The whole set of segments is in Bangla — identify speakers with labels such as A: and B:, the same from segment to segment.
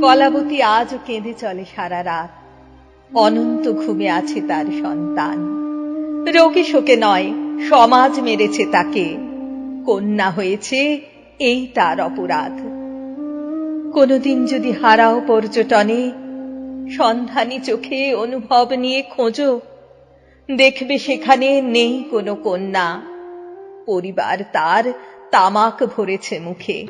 A: কলাবতী আজও কেঁদে চলে সারা রাত। অনন্ত ঘুমে আছে তার সন্তান। রোগে শোকে নয়, সমাজ মেরেছে তাকে। কন্যা হয়েছে, এই তার অপরাধ। কোনোদিন যদি হারাও পর্যটনে, সন্ধানী চোখে অনুভব নিয়ে খোঁজো। দেখবে সেখানে নেই কোনো কন্যা। পরিবার তার তামাক ভরেছে মুখে।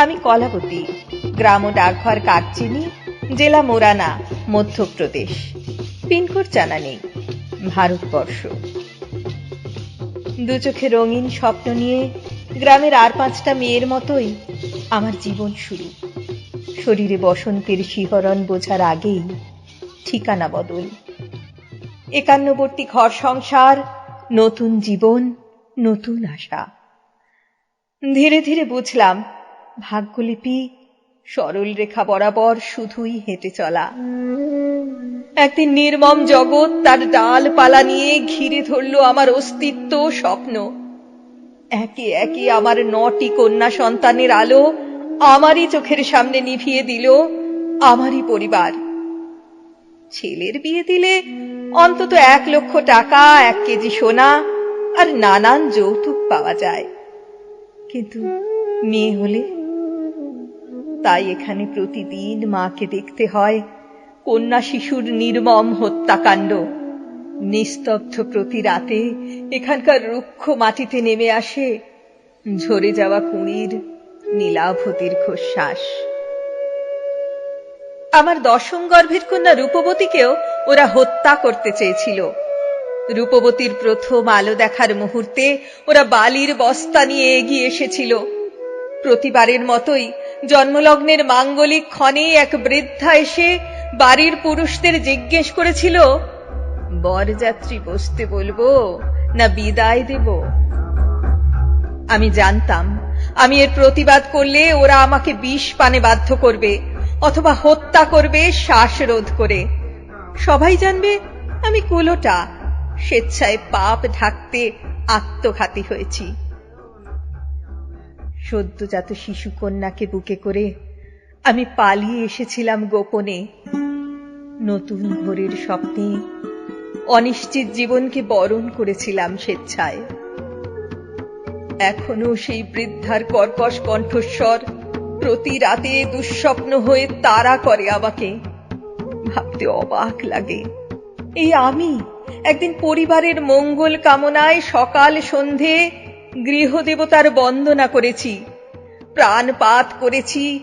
A: আমি কলাবতী, গ্রাম ডাকঘর কাকচিনি, জেলা মোরানা, মধ্যপ্রদেশ। পিনকোড জানা নেই। ভারতবর্ষ। দু চোখে রঙিন স্বপ্ন নিয়ে গ্রামের আর পাঁচটা মেয়ের মতোই আমার জীবন শুরু। শরীরে বসন্তের শিহরণ বোঝার আগেই ঠিকানা বদল। একান্নবর্তী ঘর সংসার, নতুন জীবন, নতুন আশা। ধীরে ধীরে বুঝলাম ভাগ্যলিপি, সরল রেখা বরাবর শুধুই হেঁটে চলা। একদিন নির্মম জগৎ তার ডালপালা নিয়ে ঘিরে ধরল আমার অস্তিত্ব স্বপ্ন। একে একে আমার নটি কন্যা সন্তানের আলো আমারই চোখের সামনে নিভিয়ে দিল আমারই পরিবার। ছেলের বিয়ে দিলে অন্তত এক লক্ষ টাকা, এক কেজি সোনা আর নানান যৌতুক পাওয়া যায়। কিন্তু মেয়ে হলে তাই এখানে প্রতিদিন মাকে দেখতে হয়। কন্যা শিশুর নির্মম হত্যাকাণ্ড। নিস্তব্ধ প্রতি রাতে এখানকার রুক্ষ মাটিতে নেমে আসে। ঝরে যাওয়া কুঁড়ির নীলাভ দীর্ঘশ্বাস আমার দশম গর্ভের কন্যা রূপবতীকেও ওরা হত্যা করতে চেয়েছিল। রূপবতীর প্রথম আলো দেখার মুহূর্তে ওরা বালির বস্তা নিয়ে এগিয়ে এসেছিল। প্রতিবারের মতোই জন্মলগ্নের মাঙ্গলিক ক্ষণে এক বৃদ্ধা এসে বাড়ির পুরুষদের জিজ্ঞেস করেছিল, বরযাত্রী বসতে বলব না বিদায় দেব? আমি জানতাম। আমি এর প্রতিবাদ করলে ওরা আমাকে বিষ পানে বাধ্য করবে অথবা হত্যা করবে, শ্বাসরোধ করে। সবাই জানবে আমি কুলোটা, স্বেচ্ছায় পাপ ঢাকতে আত্মঘাতী হয়েছি। সদ্যজাত শিশু কন্যাকে বুকে করে আমি পালিয়ে এসেছিলাম গোপনে। নতুন ভোরের স্বপ্নে অনিশ্চিত জীবনকে বরণ করেছিলাম স্বেচ্ছায়। এখনও সেই বৃদ্ধার কর্কশ কণ্ঠস্বর প্রতি রাতে দুঃস্বপ্ন হয়ে তারা করে আমাকে। ভাবতে অবাক লাগে। এই আমি একদিন পরিবারের মঙ্গল কামনায় সকাল সন্ধে গৃহদেবতার বন্দনা করেছি। প্রাণপাত করেছি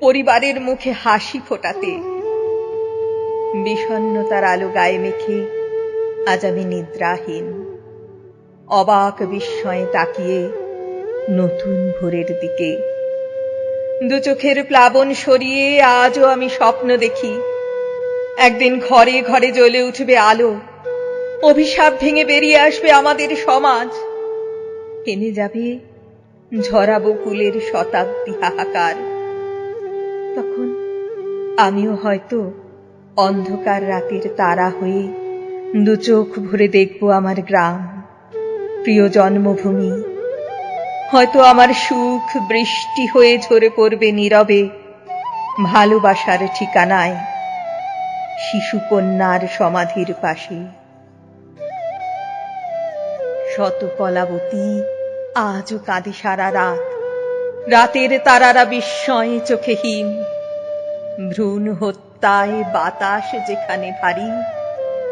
A: পরিবারের মুখে হাসি ফোটাতে। বিষণ্নতার আলো গায়ে মেখে আজ আমি নিদ্রাহীন। অবাক বিস্ময়ে তাকিয়ে নতুন ভোরের দিকে। দু চোখের প্লাবন সরিয়ে আজও আমি স্বপ্ন দেখি। একদিন ঘরে ঘরে জ্বলে উঠবে আলো। অভিশাপ ভেঙে বেরিয়ে আসবে আমাদের সমাজ। এনে যাবে ঝরা বকুলের শতাব্দী হাহাকার। তখন আমিও হয়তো অন্ধকার রাতের তারা হয়ে দু চোখ ভরে দেখব আমার গ্রাম, প্রিয় জন্মভূমি। হয়তো আমার সুখ বৃষ্টি হয়ে ঝরে পড়বে নীরবে ভালোবাসার ঠিকানায় শিশু কন্যার সমাধির পাশে। শত কলাবতী, আজও কাঁদে সারা রাত। রাতের তারারা বিস্ময়ে চোখে হিম। ভ্রূণ হত্যায় বাতাস যেখানে ভারী,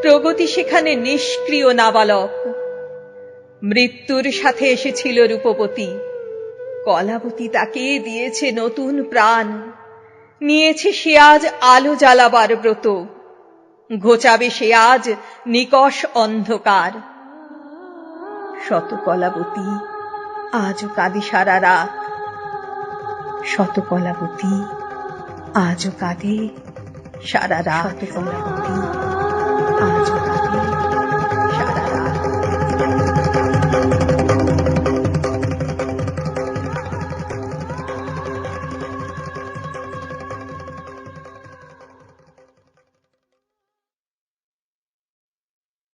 A: প্রগতি সেখানে নিষ্ক্রিয় নাবালক। মৃত্যুর সাথে এসেছিল রূপবতী। কলাবতী তাকে দিয়েছে নতুন প্রাণ। নিয়েছে সে আজ আলো জ্বালাবার ব্রত। ঘোচাবে সে আজ নিকষ অন্ধকার। শত কলাবতী আজও কাঁদে সারা রাত। শতকলাবতী, আজও কাঁদে সারা রাত। কলাবতী আজও কাঁদে সারা রাত।